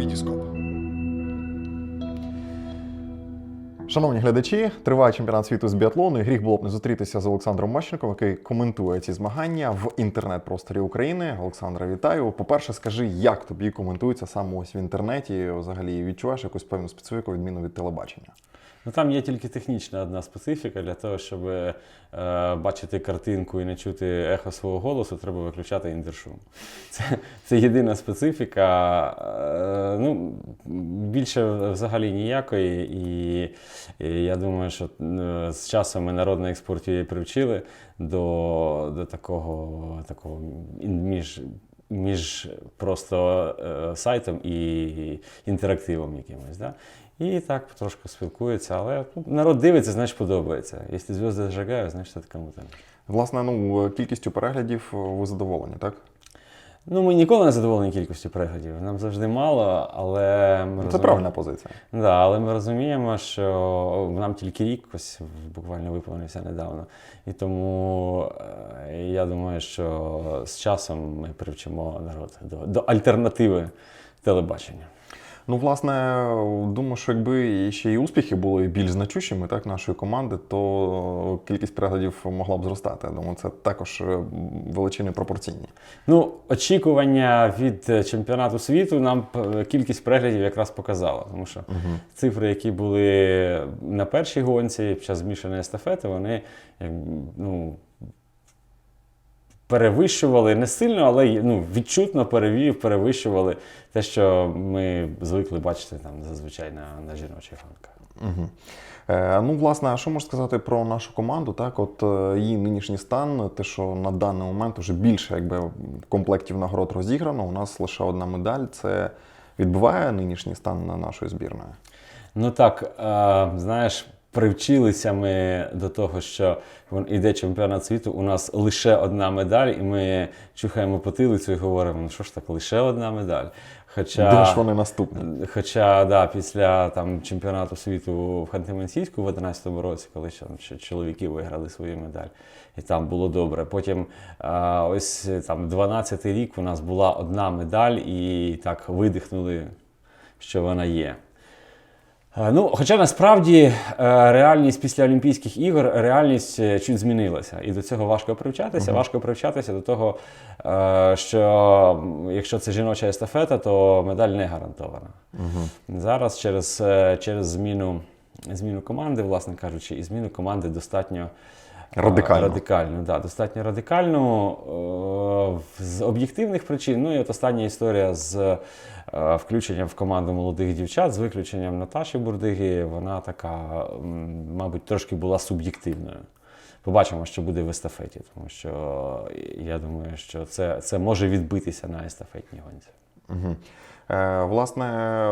Вітіскоп. Шановні глядачі, триває чемпіонат світу з біатлону. І гріх було б не зустрітися з Олександром Мащенком, який коментує ці змагання в інтернет-просторі України. Олександра, вітаю. По-перше, скажи, як тобі коментується саме ось в інтернеті? Взагалі відчуваєш якусь певну специфіку відміну від телебачення? Ну там є тільки технічна одна специфіка для того, щоб е, бачити картинку і не чути ехо свого голосу, треба виключати індершум. Це, це єдина специфіка. Е, ну, більше взагалі ніякої. І, і я думаю, що е, з часом ми народний експорт її привчили до, до такого, такого між. Між просто е, сайтом і інтерактивом якимось. Да? І так трошки спілкуються, але ну, народ дивиться, значить подобається. Якщо зв'язки зажигають, значить це кому там. Власне, ну кількістю переглядів ви задоволені, так? Ну, ми ніколи не задоволені кількістю переглядів. Нам завжди мало, але ми Це розуміємо- правильна позиція. Да, але ми розуміємо, що нам тільки рік ось буквально виповнився недавно. І тому е, я думаю, що з часом ми привчимо народ до, до альтернативи телебачення. Ну, власне, думаю, що якби ще й успіхи були більш значущими так, нашої команди, то кількість переглядів могла б зростати. Я думаю, це також е, величини пропорційні. Ну, очікування від е, чемпіонату світу нам е, кількість переглядів якраз показала. Тому що цифри, які були на першій гонці під час змішаної естафети, вони ну, перевищували не сильно, але ну, відчутно перевів, перевищували те, що ми звикли бачити там зазвичай на, на жіночих гонках. Угу. Е, ну, власне, а що можна сказати про нашу команду? Так, от е, її нинішній стан, те, що на даний момент вже більше якби, комплектів нагород розіграно, у нас лише одна медаль. Це відбиває нинішній стан на нашої збірної. Ну так, е, знаєш, привчилися ми до того, що іде чемпіонат світу, у нас лише одна медаль, і ми чухаємо потилицю і говоримо, ну що ж так, лише одна медаль. Хоча, Де ж вони наступні? Хоча да, після там, чемпіонату світу в Ханти-Мансійську в 2011 році, коли ще, ще чоловіки виграли свою медаль, і там було добре. Потім а, ось там 12-й рік у нас була одна медаль, і так видихнули, що вона є. Е, Ну, хоча насправді е, реальність після Олімпійських ігор реальність е, чуть змінилася. І до цього важко привчатися. Важко привчатися до того, що якщо це жіноча естафета, то медаль не гарантована. Зараз через, через зміну, зміну команди, власне кажучи, і зміну команди достатньо. Е, Радикально. Радикально, да, достатньо радикально е, з об'єктивних причин. Ну і от остання історія з е, включенням в команду молодих дівчат, з виключенням Наташі Бурдиги, вона така, мабуть, трошки була суб'єктивною. Побачимо, що буде в естафеті, тому що я думаю, що це, це може відбитися на естафетній гонці. Угу. Е, власне,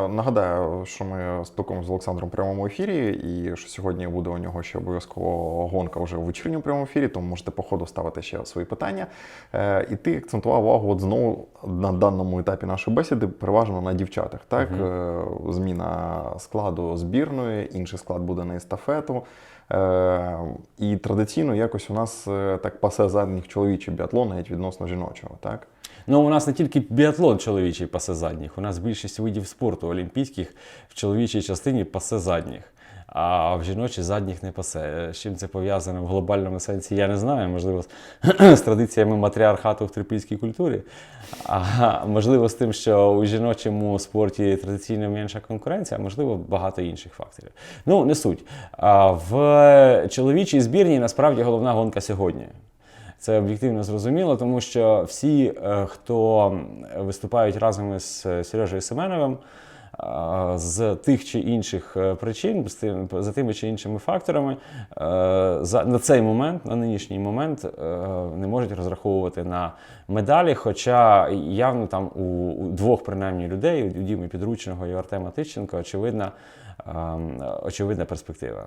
нагадаю, що ми спілкуємося з Олександром в прямому ефірі, і що сьогодні буде у нього ще обов'язково гонка вже в вечірньому прямому ефірі, тому можете по ходу ставити ще свої питання. Е, і ти акцентував увагу от знову на даному етапі нашої бесіди, переважно на дівчатах. Так? Е, зміна складу збірної, інший склад буде на естафету. І традиційно якось у нас так пасе задніх чоловічий біатлон, навіть відносно жіночого. Так? Ну, у нас не тільки біатлон чоловічий пасе задніх, у нас більшість видів спорту олімпійських в чоловічій частині пасе задніх. А в жіночій задніх не пасе. З чим це пов'язано в глобальному сенсі, я не знаю. Можливо, з, традиціями матріархату в трипільській культурі, а можливо, з тим, що у жіночому спорті традиційно менша конкуренція, а можливо, багато інших факторів. Ну, не суть. В чоловічій збірній насправді головна гонка сьогодні. Це об'єктивно зрозуміло, тому що всі, е, хто виступають разом із е, Сережею Семеновим, е, з тих чи інших причин, з тим- за тими чи іншими факторами, за, на цей момент, на нинішній момент, не можуть розраховувати на медалі. Хоча явно там у, двох принаймні людей, у Діми Підручного і Артема Тищенка, очевидна, ем, очевидна перспектива.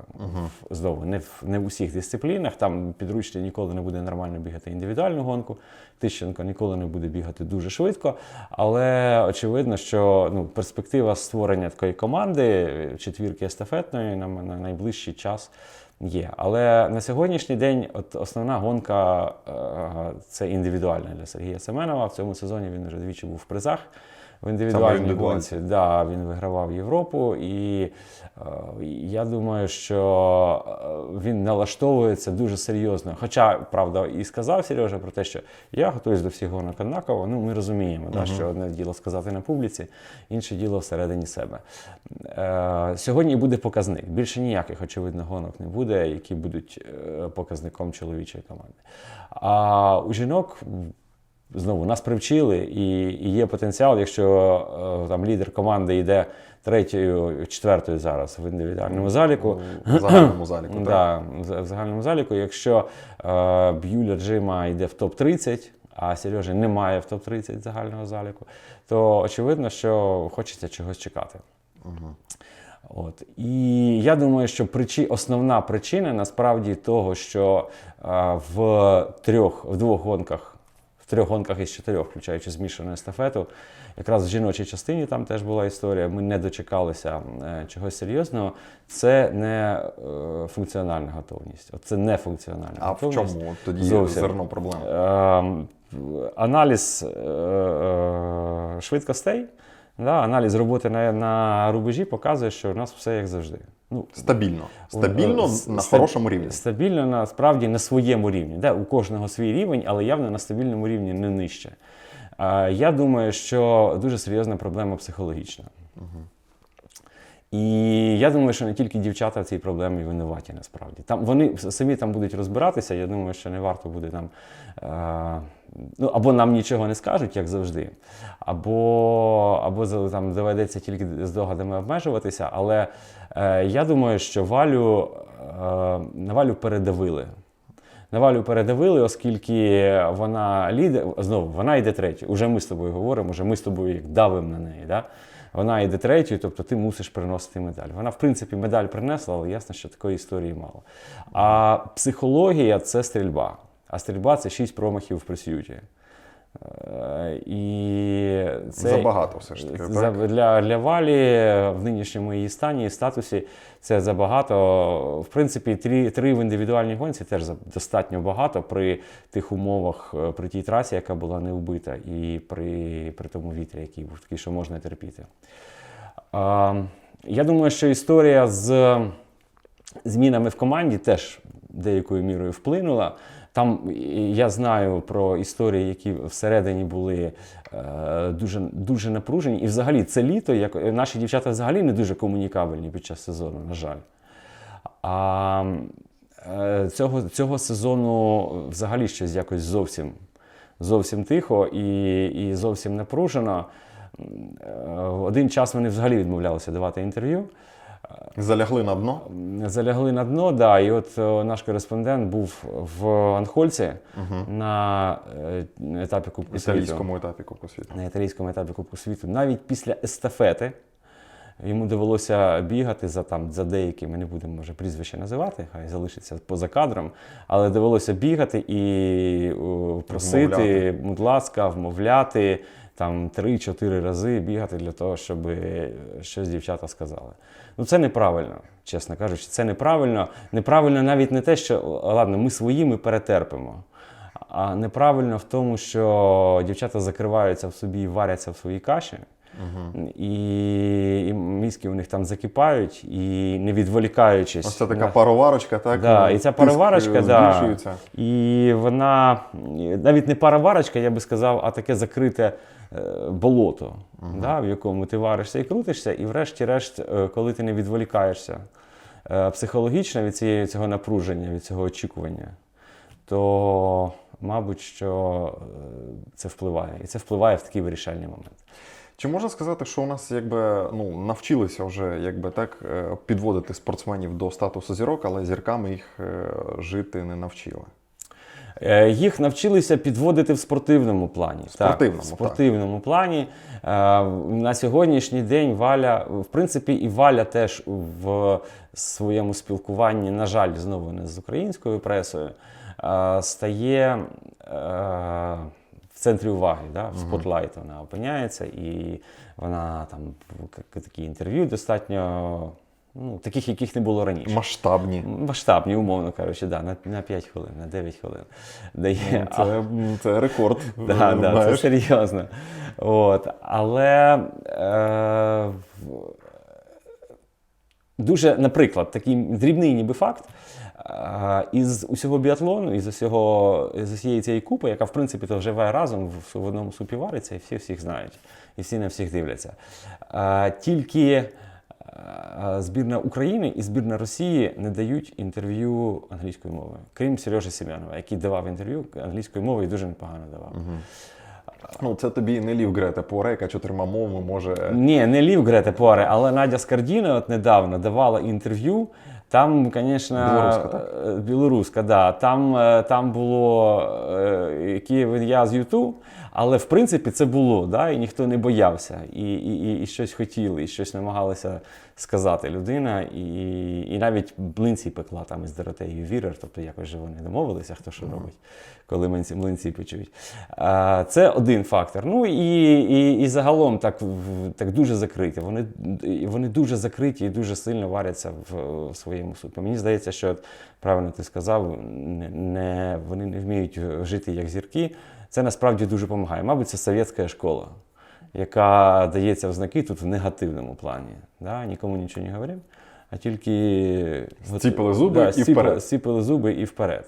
В- Знову, не в, не в усіх дисциплінах. Там підручний ніколи не буде нормально бігати індивідуальну гонку. Тищенко ніколи не буде бігати дуже швидко. Але очевидно, що ну, перспектива створення такої команди, четвірки естафетної, на, на найближчий час. Є, але на сьогоднішній день от основна гонка е, це індивідуальна для Сергія Семенова. В цьому сезоні він вже двічі був в призах в індивідуальній гонці. Да, він вигравав Європу, і е, я думаю, що е, він налаштовується дуже серйозно. Хоча, правда, і сказав Сережа про те, що я готуюсь до всіх гонок однаково. Ну, ми розуміємо, да, що одне діло сказати на публіці, інше діло всередині себе. Е, сьогодні буде показник. Більше ніяких, очевидно, гонок не буде, які будуть е, показником чоловічої команди. А у жінок знову нас привчили, і, і є потенціал, якщо е, там лідер команди йде третьою, четвертою зараз в індивідуальному заліку. В загальному заліку. так? Да, в загальному заліку. Якщо е, Б'юля Джима йде в топ-30, а Сережі немає в топ-30 загального заліку, то очевидно, що хочеться чогось чекати. От. І я думаю, що причі... основна причина насправді того, що е, в трьох, в двох гонках, трьох гонках із чотирьох, включаючи змішану естафету, якраз в жіночій частині там теж була історія. Ми не дочекалися е, чогось серйозного. Це не е, функціональна готовність. От це не функціональна А в чому тоді Зовсім. зерно проблем? Ем, Аналіз е, е, швидкостей, аналіз роботи на, на рубежі показує, що у нас все як завжди. Ну, Стабільно. Стабільно у, на стаб- хорошому рівні. Стабільно насправді на своєму рівні. Да, у кожного свій рівень, але явно на стабільному рівні не нижче. Е, Я думаю, що дуже серйозна проблема психологічна. І я думаю, що не тільки дівчата в цій проблемі винуваті насправді. Там вони самі там будуть розбиратися. Я думаю, що не варто буде нам. Е, ну, або нам нічого не скажуть, як завжди, або, або там доведеться тільки здогадами обмежуватися. Але е, я думаю, що Валю, е, на Валю передавили. На Валю передавили, оскільки вона лідер, знову вона йде третю. Уже ми з тобою говоримо, уже ми з тобою як давимо на неї. Да? Вона йде третьою, тобто ти мусиш приносити медаль. Вона, в принципі, медаль принесла, але ясно, що такої історії мало. А психологія це стрільба. А стрільба це шість промахів в пресюті. І це Забагато все ж таки. за- Так? для, для Валі в нинішньому її стані і статусі це забагато. В принципі, три, три в індивідуальній гонці теж достатньо багато при тих умовах, е, при тій трасі, яка була не вбита, і при, при тому вітрі, який був такий, що можна терпіти. А, я думаю, що історія з змінами в команді теж деякою мірою вплинула. Там я знаю про історії, які всередині були е, дуже, дуже напружені. І взагалі це літо, як наші дівчата взагалі не дуже комунікабельні під час сезону, на жаль. А е, цього, цього сезону взагалі щось якось зовсім, зовсім тихо і, і зовсім напружено. Е, Один час вони взагалі відмовлялися давати інтерв'ю. Залягли на дно. Залягли на дно, да, і от е, наш кореспондент був в Анхольці на е, етапі Кубку світу. італійському етапі Кубку світу. На італійському етапі Кубку світу. Навіть після естафети йому довелося бігати за там за деякими, не будемо може прізвище називати, хай залишиться поза кадром, але довелося бігати і о, просити, будь ласка, вмовляти там 3-4 рази бігати для того, щоб е, щось дівчата сказали. Ну це неправильно, чесно кажучи, це неправильно. Неправильно навіть не те, що ладно, ми свої, ми перетерпимо. А неправильно в тому, що дівчата закриваються в собі і варяться в своїй каші, і, і мізки у них там закипають, і не відволікаючись. Ось це така на- пароварочка, так? Да, і ця пароварочка, е, да, і вона навіть не пароварочка, я би сказав, а таке закрите е, болото, да, в якому ти варишся і крутишся, і врешті-решт, е, коли ти не відволікаєшся психологічно від цієї, цього напруження, від цього очікування, то, мабуть, що це впливає. І це впливає в такий вирішальний момент. Чи можна сказати, що у нас якби ну навчилися вже якби так е, підводити спортсменів до статусу зірок, але зірками їх е, жити не навчили? Е, Їх навчилися підводити в спортивному плані. Спортивному, так, в так. спортивному плані. Е, На сьогоднішній день Валя, в принципі, і Валя теж в своєму спілкуванні, на жаль, знову не з українською пресою, стає центрі уваги, да? в спотлайт вона опиняється, і вона там такі інтерв'ю достатньо Ну, таких, яких не було раніше. Масштабні. Масштабні, умовно кажучи, да, на, на 5 хвилин, на 9 хвилин. Дає. Це, це рекорд. Да, да, це серйозно. От. Але е, дуже, наприклад, такий дрібний ніби факт. Е, Із усього біатлону, із усього з усієї цієї купи, яка в принципі то живе разом в, в одному супі вариться, і всі всіх знають, і всі на всіх дивляться. Е, Тільки е, збірна України і збірна Росії не дають інтерв'ю англійською мовою, крім Сережі Семенова, який давав інтерв'ю англійською мовою і дуже непогано давав. Ну, це тобі не лів Грета Поре, яка чотирма мовами може. Ні, не Лів Грете Пуаре, але Надя Скардіна от недавно давала інтерв'ю. Там, звісно, Білоруська, так? білоруська, да. Там, е, там було е, Київ я з Юту, але в принципі це було, да, і ніхто не боявся, і, і, і, і щось хотіли, і щось намагалися сказати людина, і, і навіть блинці пекла там із Доротеєю Вірер, тобто якось же вони домовилися, хто що робить, коли млинці, млинці печуть. А, Це один фактор. Ну і, і, і загалом так, так дуже закриті. Вони, вони дуже закриті і дуже сильно варяться в, в своєму супі. Мені здається, що правильно ти сказав, не, не, вони не вміють жити як зірки. Це насправді дуже допомагає. Мабуть, це совєтська школа, яка дається в знаки тут в негативному плані. Да? Нікому нічого не говорив, а тільки Зціпили зуби і зціпили- вперед. Зціпили зуби і вперед.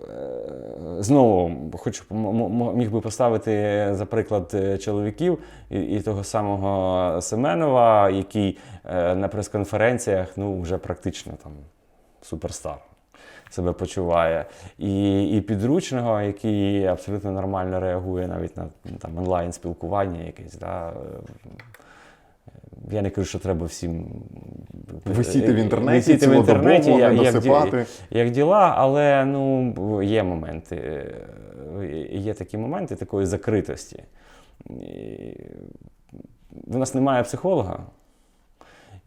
Е, Знову хочу міг би поставити за приклад е, чоловіків і, і того самого Семенова, який е, на прес-конференціях ну, вже практично там суперстар себе почуває. І, і підручного, який абсолютно нормально реагує навіть на там, онлайн-спілкування якесь. Да. е, Я не кажу, що треба всім Висіти в інтернеті, Висіти в інтернеті, як, як, як діла, але ну, є моменти. е, Є такі моменти такої закритості. У нас немає психолога.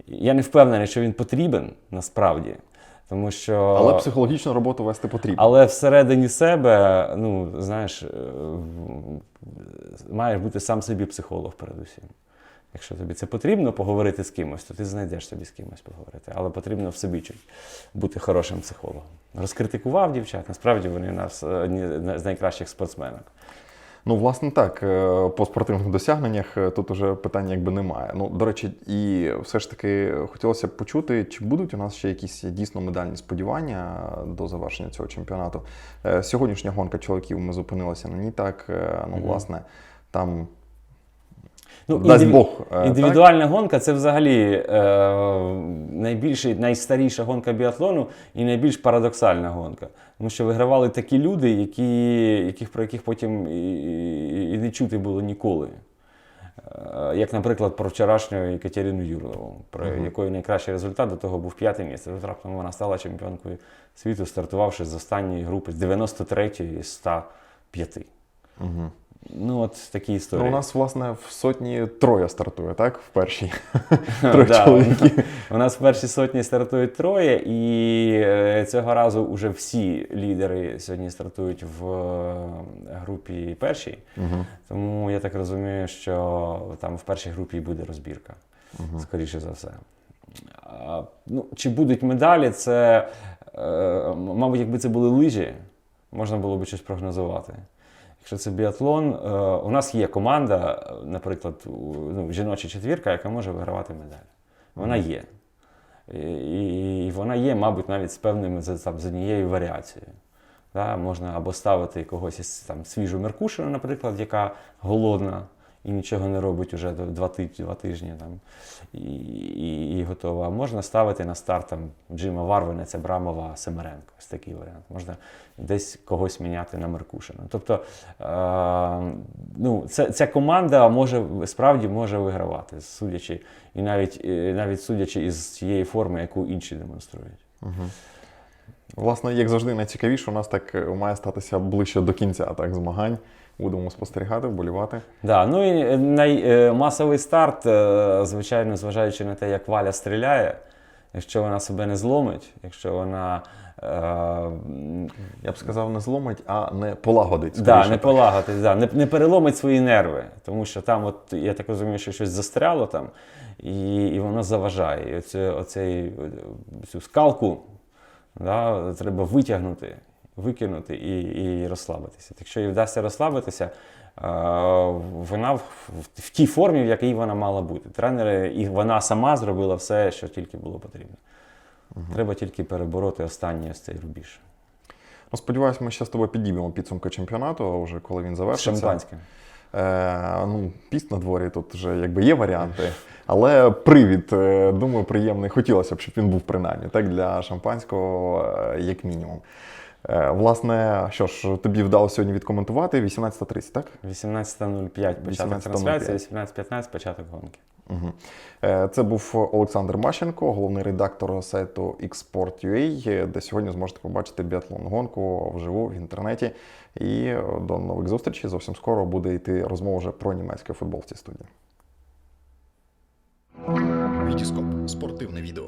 Я не впевнений, що він потрібен насправді. Тому що... Але психологічну роботу вести потрібно. Але всередині себе, ну, знаєш, е, маєш бути сам собі психолог передусім. Якщо тобі це потрібно поговорити з кимось, то ти знайдеш собі з кимось поговорити. Але потрібно в собі чуть бути хорошим психологом. Розкритикував дівчат, насправді вони у нас одні з найкращих спортсменок. Ну, власне, так, е, по спортивних досягненнях е, тут уже питання якби немає. Ну, до речі, і все ж таки хотілося б почути, чи будуть у нас ще якісь дійсно медальні сподівання до завершення цього чемпіонату. Е, Сьогоднішня гонка чоловіків ми зупинилися на ній так. е, Ну, власне, там Ну, дасть індиві- Бог. е, так? Гонка це взагалі е, найбільший, найстаріша гонка біатлону і найбільш парадоксальна гонка. Тому що вигравали такі люди, які, яких, про яких потім і, і, і не чути було ніколи. Е, Як, наприклад, про вчорашню Екатерину Юрлову, про Мгм. якої найкращий результат до того був п'яте місце. Тут раптом вона стала чемпіонкою світу, стартувавши з останньої групи, з 93-ї із 105. Угу. Ну, от такі історії. Ну, у нас, власне, в сотні троє стартує, так? В першій. Троє Да, чоловіків. У нас в першій сотні стартують троє, і е, цього разу вже всі лідери сьогодні стартують в е, групі першій. Угу. Тому я так розумію, що там в першій групі буде розбірка, Угу. скоріше за все. А, ну, чи будуть медалі, це, е, мабуть, якби це були лижі, можна було б щось прогнозувати. Якщо це біатлон, е, у нас є команда, е, наприклад, ну, жіноча четвірка, яка може вигравати медаль. Вона є. І, і, вона є, мабуть, навіть з певними там, з однією варіацією. Да? Можна або ставити когось із там, свіжу Меркушину, наприклад, яка голодна і нічого не робить уже два, ти- два тижні там, і, і, і готова. Можна ставити на старт там, Джима Варвинеця, Брамова, Семеренко. Ось такий варіант. Можна десь когось міняти на Меркушина. Тобто е, ну, це, ця команда може справді може вигравати, судячи, і навіть, навіть судячи із цієї форми, яку інші демонструють. Угу. Власне, як завжди, найцікавіше у нас так е, має статися ближче до кінця так, змагань. Будемо спостерігати, вболівати. Да, ну і е, най, е, масовий старт, звичайно, зважаючи на те, як Валя стріляє, якщо вона себе не зломить, якщо вона Я б сказав, не зломить, а не полагодить. да, не так. полагати, да, не, не переломить свої нерви, тому що там, от, я так розумію, що щось застряло там, і, і воно заважає. І оце, оцей, цю скалку да, треба витягнути, викинути і, і розслабитися. Якщо їй вдасться розслабитися, вона в, в, в тій формі, в якій вона мала бути. Тренери, і вона сама зробила все, що тільки було потрібно. Треба тільки перебороти останній ось цей рубіж. Ну, сподіваюсь, ми ще з тобою підіб'ємо підсумки чемпіонату, вже коли він завершиться. шампанським. Е, ну, піст на дворі тут вже якби є варіанти. Але привід, е, думаю, приємний. Хотілося б, щоб він був принаймні, так, для шампанського, е, як мінімум. Власне, що ж, тобі вдалося сьогодні відкоментувати 18.30, так? 18.05 початок 18:05. трансляції, 18.15 початок гонки. Угу. Це був Олександр Мащенко, головний редактор сайту XPort.ua, де сьогодні зможете побачити біатлон гонку вживу в інтернеті. І е, до нових зустрічей. Зовсім скоро буде йти розмова вже про німецький футбол в цій студії. Вітіскоп спортивне відео.